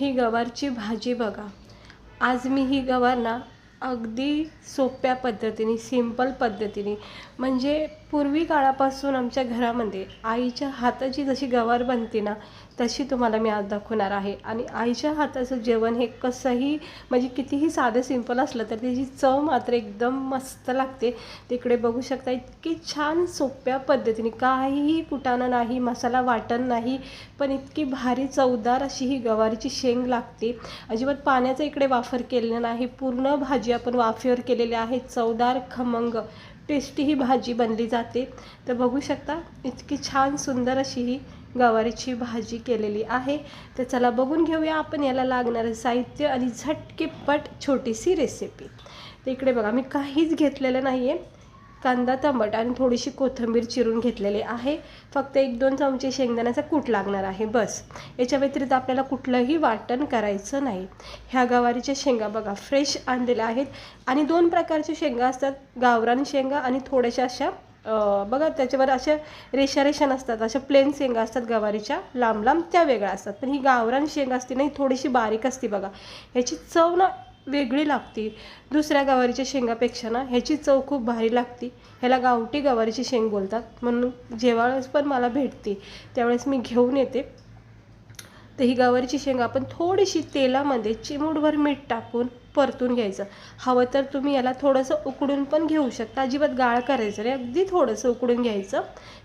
ही गवारची भाजी बघा. आज मी ही गवार ना अगदी सोप्या पद्धतीने सिंपल पद्धतीने म्हणजे पूर्वी काळापासून आमच्या घरामध्ये आईच्या हाताची जशी गवार बनते ना तशी तुम्हाला मी आज दाखवणार आहे. आणि आईच्या हाताचं जेवण हे कसंही म्हणजे कितीही साधं सिंपल असलं तर त्याची चव मात्र एकदम मस्त लागते. तिकडे बघू शकता इतकी छान सोप्या पद्धतीने काहीही कुटाणं नाही मसाला वाटण नाही पण इतकी भारी चवदार अशी ही गवारीची शेंग लागते. अजिबात पाण्याचा इकडे वापर केलेला नाही पूर्ण भाजी आपण वाफेवर केलेली आहे चवदार खमंग टेस्टी ही भाजी बनली जाते. तर बघू शकता इतकी छान सुंदर अशी ही गवारीची भाजी केलेली आहे. तर चला बघून घेऊया आपण याला लागणारं साहित्य आणि झटकेपट छोटीशी रेसिपी तर इकडे बघा मी काहीच घेतलेलं नाही आहे कांदा टमाट आणि थोडीशी कोथिंबीर चिरून घेतलेली आहे. फक्त एक दोन चमचे शेंगदाण्याचा कूट लागणार आहे बस. याच्या व्यतिरिक्त आपल्याला कुठलंही वाटण करायचं नाही. ह्या गवारीच्या शेंगा बघा फ्रेश आणलेल्या आहेत. आणि दोन प्रकारच्या शेंगा असतात गावरान शेंगा आणि थोड्याशा अशा बघा त्याच्यावर अशा रेषा रेषा नसतात अशा प्लेन शेंगा असतात गवारीच्या. लांब लांब त्या वेगळ्या असतात. पण ही गावरान शेंगा असते ना ही थोडीशी बारीक असते बघा. ह्याची चव ना वेगळी लागते. दुसऱ्या गवारीच्या शेंगापेक्षा ना ह्याची चव खूप भारी लागते. ह्याला गावठी गवारीची शेंग बोलतात. म्हणून जेव्हा पण मला भेटते त्यावेळेस मी घेऊन येते. तर ही गवारीची शेंगा आपण थोडीशी तेलामध्ये चिमूटभर मीठ टाकून परतून घ्यायचं. हवं तर तुम्ही याला थोडंसं उकडून पण घेऊ शकता. अजिबात गाळ करायचं नाही. अगदी थोडंसं उकडून घ्यायचं.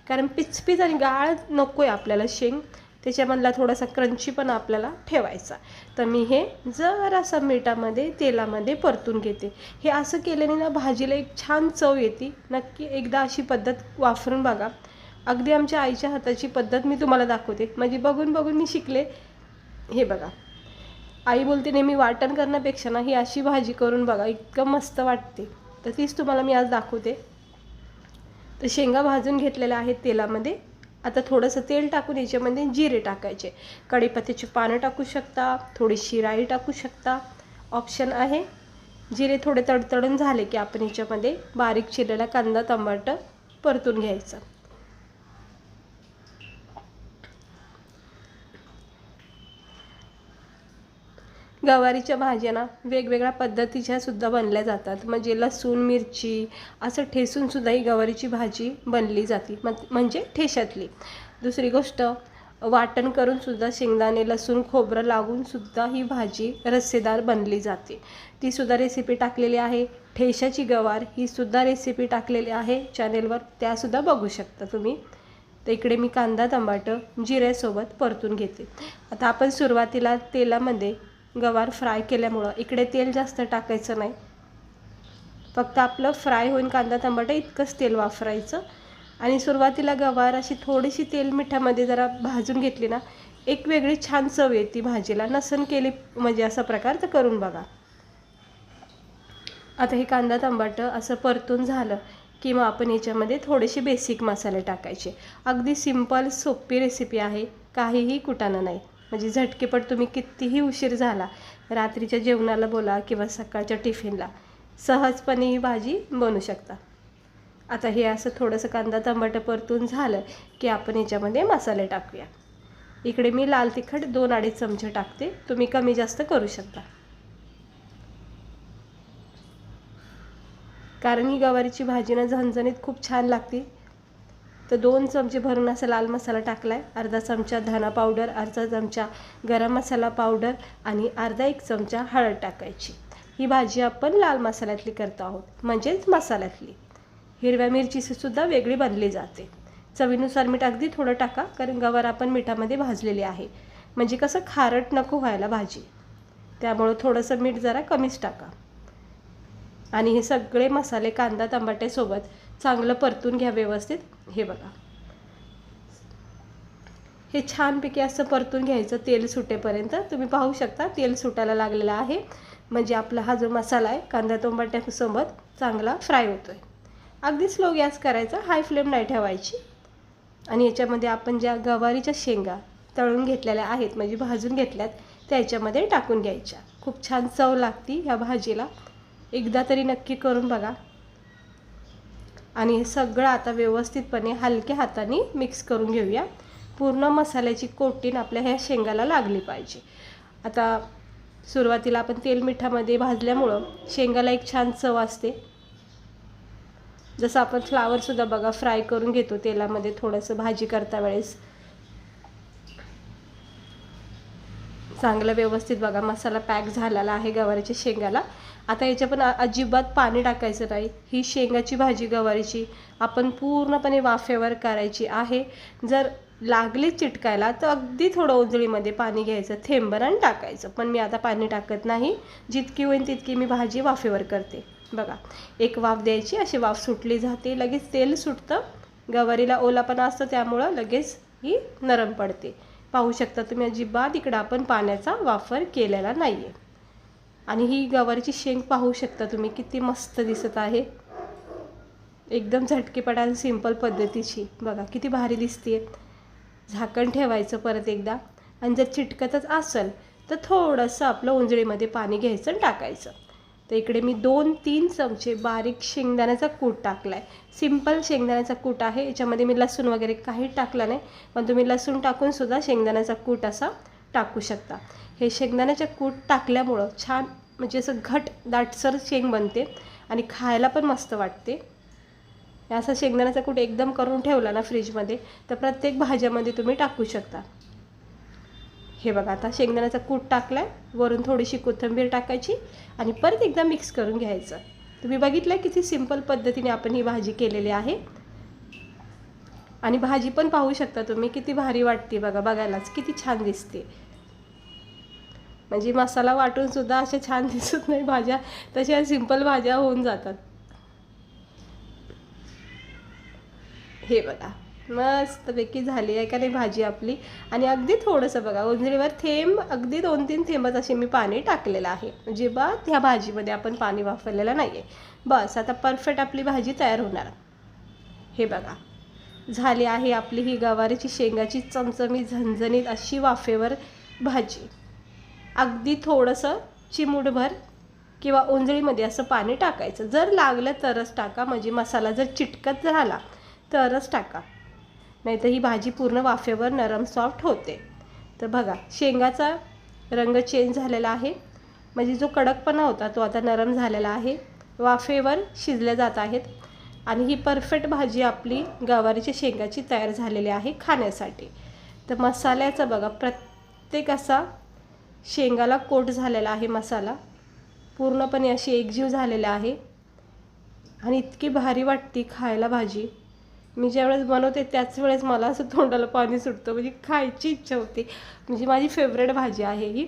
कारण पिचपीच आणि गाळ नको आहे आपल्याला शेंग. त्याच्यामधला थोडासा क्रंची पण आपल्याला ठेवायचा. तर मी हे जरासा मिठामध्ये तेलामध्ये परतून घेते. हे असं केल्याने ना भाजीला एक छान चव येते. नक्की एकदा अशी पद्धत वापरून बघा. अगदी आमच्या आईच्या हाताची पद्धत मी तुम्हाला दाखवते. म्हणजे बघून बघून मी शिकले. हे बघा. आई बोलते नेहमी वाटण करण्यापेक्षा ना ही अशी भाजी करून बघा इतकं मस्त वाटते. तर तीच तुम्हाला मी आज दाखवते. तर शेंगा भाजून घेतलेल्या आहेत तेलामध्ये. आता थोडंसं तेल टाकून याच्यामध्ये जिरे टाकायचे. कढीपत्त्याची पानं टाकू शकता थोडीशी राई टाकू शकता. ऑप्शन आहे जिरे थोडे तडतडून झाले की आपण याच्यामध्ये बारीक चिरलेला कांदा टमाटर परतून घ्यायचं. गवारीच्या भाज्या ना वेगवेगळ्या पद्धतीच्या सुद्धा बनल्या जातात. म्हणजे लसूण मिरची असं ठेसून सुद्धा ही गवारीची भाजी बनली जाते. म्हणजे ठेशातली. दुसरी गोष्ट वाटण करून सुद्धा शेंगदाणे लसूण खोबरं लागून सुद्धा ही भाजी रस्सेदार बनली जाते. ती सुद्धा रेसिपी टाकलेली आहे. ठेशाची गवार ही सुद्धा रेसिपी टाकलेली आहे चॅनेलवर त्यासुद्धा बघू शकता तुम्ही. तर इकडे मी कांदा टमाटर जिऱ्यासोबत परतून घेते. आता आपण सुरुवातीला तेलामध्ये गवार फ्राय केल्यामुळं. इकडे तेल जास्त टाकायचं नाही. फक्त आपलं फ्राय होईल कांदा टमाटर इतकंच तेल वापरायचं. आणि सुरुवातीला गवार अशी थोडीशी तेल मिठामध्ये जरा भाजून घेतली ना एक वेगळी छान चव येते भाजीला. नसन केली म्हणजे असा प्रकार तर करून बघा. आता हे कांदा टमाटर असं परतून झालं की मग आपण याच्यामध्ये थोडेसे बेसिक मसाले टाकायचे. अगदी सिंपल सोपी रेसिपी आहे. काहीही कुटाणं नाही. म्हणजे झटकेपट तुम्ही कितीही उशीर झाला रात्रीच्या जेवणाला बोला किंवा सकाळच्या टिफिनला सहजपणे ही भाजी बनवू शकता. आता हे असं थोडंसं कांदा टमाटर परतून झालं की आपण याच्यामध्ये मसाले टाकूया. इकडे मी लाल तिखट दोन अडीच चमचे टाकते तुम्ही कमी जास्त करू शकता. कारण ही गवारीची भाजी ना झणझणीत खूप छान लागते. तर दोन चमचे भरून असा लाल मसाला टाकला आहे अर्धा चमचा धना पावडर अर्धा चमचा गरम मसाला पावडर आणि अर्धा एक चमचा हळद टाकायची. ही भाजी आपण लाल मसाल्यातली करतो आहोत म्हणजेच मसाल्यातली. हिरव्या मिरचीसुद्धा वेगळी बनली जाते. चवीनुसार मीठ अगदी थोडं टाका कारण गवार आपण मिठामध्ये भाजलेली आहे. म्हणजे कसं खारट नको व्हायला भाजी. त्यामुळं थोडंसं मीठ जरा कमीच टाका. आणि हे सगळे मसाले कांदा टमाट्यासोबत चांगलं परतून घ्या व्यवस्थित. हे बघा. हे छानपैकी असं परतून घ्यायचं तेल सुटेपर्यंत. तुम्ही पाहू शकता तेल सुटायला लागलेलं आहे. म्हणजे आपला हा जो मसाला आहे कांदा टमाट्यासोबत चांगला फ्राय होतो आहे अगदी स्लो गॅस करायचा हाय फ्लेम नाही ठेवायची. आणि याच्यामध्ये आपण ज्या गवारीच्या शेंगा तळून घेतलेल्या आहेत म्हणजे भाजून घेतल्यात त्या याच्यामध्ये टाकून घ्यायच्या. खूप छान चव लागती ह्या भाजीला. एकदा तरी नक्की करून बघा. आणि हे सगळं आता व्यवस्थितपणे हलक्या हाताने मिक्स करून घेऊया. पूर्ण मसाल्याची कोटीन आपल्या ह्या शेंगाला लागली पाहिजे. आता सुरुवातीला आपण तेल मिठामध्ये भाजल्यामुळं शेंगाला एक छान चव असते. जसं आपण फ्लावरसुद्धा बघा फ्राय करून घेतो तेलामध्ये थोडंसं भाजी करता वेळेस. चांगलं व्यवस्थित बघा मसाला पॅक झालेला आहे गवारीच्या शेंगाला. आता याच्या पण अजिबात पाणी टाकायचं नाही. ही शेंगाची भाजी गवारीची आपण पूर्णपणे वाफेवर करायची आहे. जर लागली चिटकायला तर अगदी थोडं उजळीमध्ये पाणी घ्यायचं थेंबर आणि टाकायचं. पण मी आता पाणी टाकत नाही. जितकी होईल तितकी मी भाजी वाफेवर करते. बघा एक वाफ द्यायची अशी वाफ सुटली जाते. लगेच तेल सुटतं. गवारीला ओलापणा असतं त्यामुळं लगेच ही नरम पडते. पाहू शकता तुम्ही अजिबात इकडं आपण पाण्याचा वापर केलेला नाही आहे आणि ही गवारीची शेंग पाहू शकता तुम्ही किती मस्त दिसत आहे. एकदम झटकेपट आणि सिंपल पद्धतीची. बघा किती भारी दिसते झाकण ठेवायचं परत एकदा. आणि जर चिटकतच असेल तर थोडंसं आपलं उंजळीमध्ये पाणी घ्यायचं आणि टाकायचं. तर इकडे मी दोन तीन चमचे बारीक शेंगदाण्याचा कूट टाकला आहे सिंपल शेंगदाण्याचा कूट आहे. याच्यामध्ये मी लसूण वगैरे काही टाकला नाही पण तुम्ही लसूण टाकूनसुद्धा शेंगदाण्याचा कूट असा टाकू शकता. हे शेंगदाण्याचं कूट टाकल्यामुळं छान म्हणजे असं घट दाटसर शेंग बनते आणि खायला पण मस्त वाटते. असा शेंगदाण्याचा कूट एकदम करून ठेवला ना फ्रीजमध्ये तर प्रत्येक भाज्यामध्ये तुम्ही टाकू शकता. हे बघा आता शेंगदाण्याचा कूट टाकला आहे वरून थोडीशी कोथिंबीर टाकायची आणि परत एकदा मिक्स करून घ्यायचं. तुम्ही बघितलं किती सिंपल पद्धतीने आपण ही भाजी केलेली आहे. आणि भाजी पण पाहू शकता तुम्ही किती भारी वाटते बघा बघायलाच किती छान दिसते. म्हणजे मसाला वाटून सुद्धा अशा छान दिसत नाही भाज्या तशा सिंपल भाज्या होऊन जातात. हे बघा. मस्तपैकी झाली आहे का नाही भाजी आपली. आणि अगदी थोडंसं बघा उंजळीवर थेंब अगदी दोन तीन थेंबच असे मी पाणी टाकलेलं आहे. अजिबात ह्या भाजीमध्ये आपण पाणी वापरलेलं नाही आहे बस आता परफेक्ट आपली भाजी तयार होणार. हे बघा झाली आहे आपली ही गवारीची शेंगाची चमचमी झणझणीत अशी वाफेवर भाजी. अगदी थोडंसं चिमूटभर किंवा उंजळीमध्ये असं पाणी टाकायचं. जर लागलं तरच टाका म्हणजे मसाला जर चिटकत झाला तरच टाका. नाही तर ही भाजी पूर्ण वाफेवर नरम सॉफ्ट होते. तर बघा शेंगाचा रंग चेंज झालेला आहे. म्हणजे जो कडकपणा होता तो आता नरम झालेला आहे. वाफेवर शिजल्या जात आहेत. आणि ही परफेक्ट भाजी आपली गवारीच्या शेंगाची तयार झालेली आहे खाण्यासाठी. तर मसाल्याचा बघा प्रत्येक असा शेंगाला कोट झालेला आहे मसाला. पूर्णपणे अशी एकजीव झालेला आहे. आणि इतकी भारी वाटते खायला भाजी. मी ज्यावेळेस बनवते त्याच वेळेस मला असं तोंडाला पाणी सुटतं. म्हणजे खायची इच्छा होते. म्हणजे माझी फेवरेट भाजी आहे ही.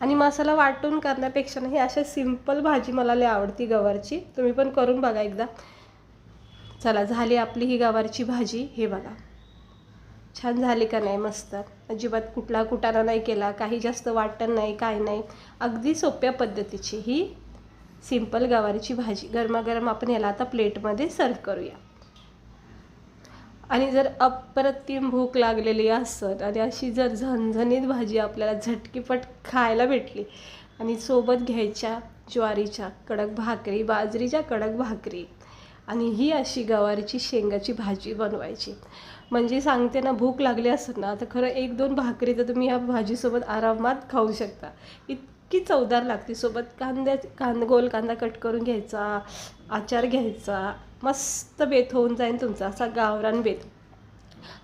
आणि मसाला वाटून करण्यापेक्षा ना ही अशा सिंपल भाजी मला लय आवडती गवारची. तुम्ही पण करून बघा एकदा. चला झाली आपली ही गवारची भाजी. हे बघा. छान झाली का नाही? मस्त. अजिबात कुठला कुटाणा नाही केला. काही जास्त वाटण नाही काय नाही. अगदी सोप्या पद्धतीची ही सिंपल गवारीची भाजी गरमागरम आपण याला आता प्लेटमध्ये सर्व करूया. आणि जर अप्रतिम भूक लागलेली असत आणि अशी जर झणझणीत भाजी आपल्याला झटकीपट खायला भेटली आणि सोबत घ्यायच्या ज्वारीच्या कडक भाकरी बाजरीच्या कडक भाकरी आणि ही अशी गवारीची शेंगाची भाजी बनवायची. म्हणजे सांगते ना भूक लागली असत ना तर खरं एक दोन भाकरी तर तुम्ही ह्या भाजीसोबत आरामात खाऊ शकता. इत इतकी चवदार लागते. सोबत कांद्या कांद गोल कांदा कट करून घ्यायचा आचार घ्यायचा मस्त बेत होऊन जाईल तुमचा असा गावरान बेत.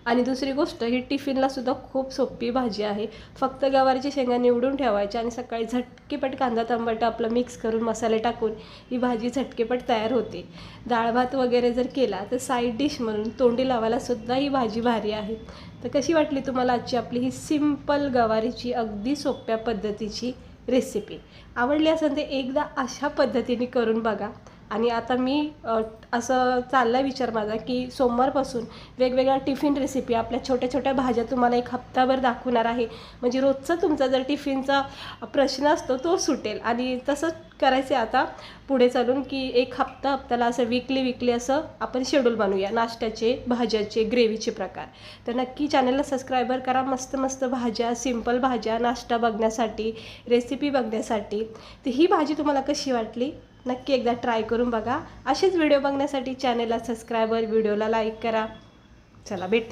आणि दुसरी गोष्ट ही टिफिनला सुद्धा खूप सोपी भाजी आहे. फक्त गवारीची शेंगा निवडून ठेवायच्या आणि सकाळी झटकेपट कांदा टमाटर आपलं मिक्स करून मसाले टाकून ही भाजी झटकेपट तयार होते. डाळ भात वगैरे जर केला तर साईड डिश म्हणून तोंडी लावायला सुद्धा ही भाजी भारी आहे. तर कशी वाटली तुम्हाला आजची आपली ही सिंपल गवारीची अगदी सोप्या पद्धतीची? रेसिपी आवडली असेल तर एकदा अशा पद्धतीने करून बघा. आणि आता मी असं असं चालला विचार माझा की सोमवारपासून वेगवेगळ्या टिफिन रेसिपी आपल्या छोट्या छोट्या भाज्या तुम्हाला एक हप्ताभर दाखवणार आहे. म्हणजे रोजचा तुमचा जर टिफिनचा प्रश्न असतो तो सुटेल. आणि तसंच करायचं आता पुढे चालून की एक हप्ता हप्त्याला असं विकली विकली असं आपण शेड्यूल बनवूया. नाश्त्याचे भाज्याचे ग्रेव्हीचे प्रकार. तर नक्की चॅनलला सबस्क्रायबर करा. मस्त मस्त भाज्या सिंपल भाज्या नाश्ता बघण्यासाठी रेसिपी बघण्यासाठी. तर ही भाजी तुम्हाला कशी वाटली? नक्की एकदा ट्राय करून बघा. असेच व्हिडिओ बघण्यासाठी चॅनलला सबस्क्राईबर व्हिडिओला लाईक करा. चला भेट